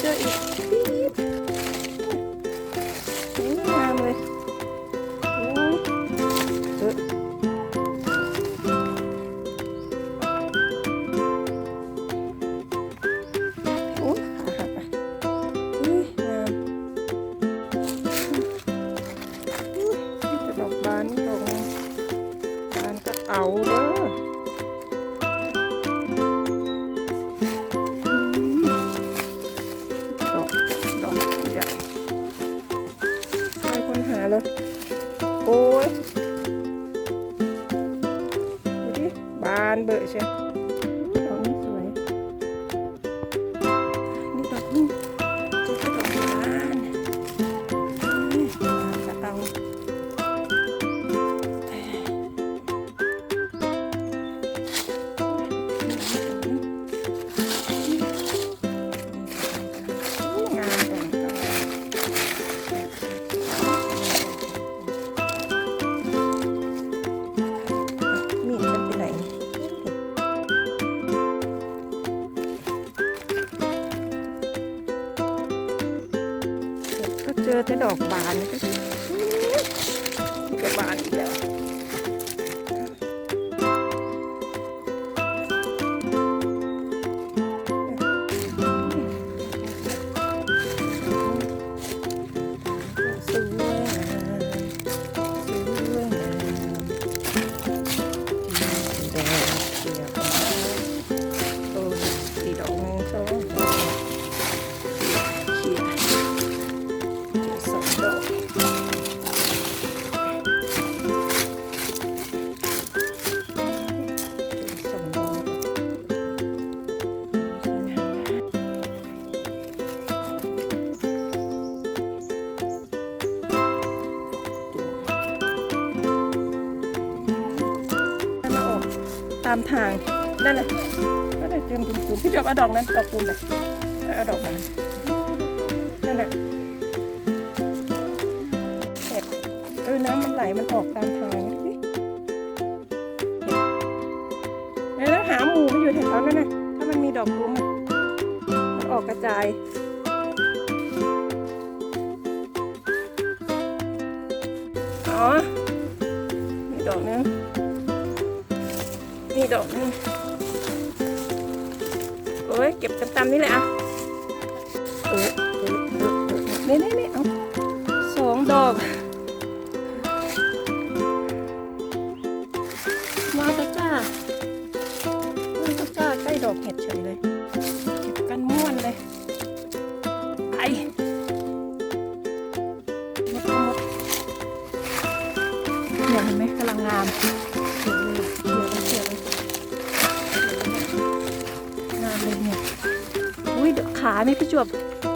เจออีกสวยงามเลยเออเอาเด้อ บาน เจอแต่ดอกบานนี่ก็บานอีกแล้ว ตามทางนั่นแหละก็ได้เตรียมกุมๆพี่จอบเอาดอกนั้นดอกกุมเลยเอาดอกนั้นนั่นแหละเห็ดเออน้ำมันไหลมันออกตามทางแล้วหาหมูมันอยู่แถวๆนั้นนะถ้ามันมีดอกกุมอะมันออกกระจายอ๋อมีดอกนึง นี่ดอกนึงโอ้ยเก็บกันตำๆนี่แหละอะเออเนี่นี่นี่เอาสองดอกมาตะจ้ามาตะจ้าใกล้ดอกเห็ดเฉยเลยเก็บกันม่วนเลยไปหมดเอาหมดเนี่ยเห็นไหมกำลังงาม งาม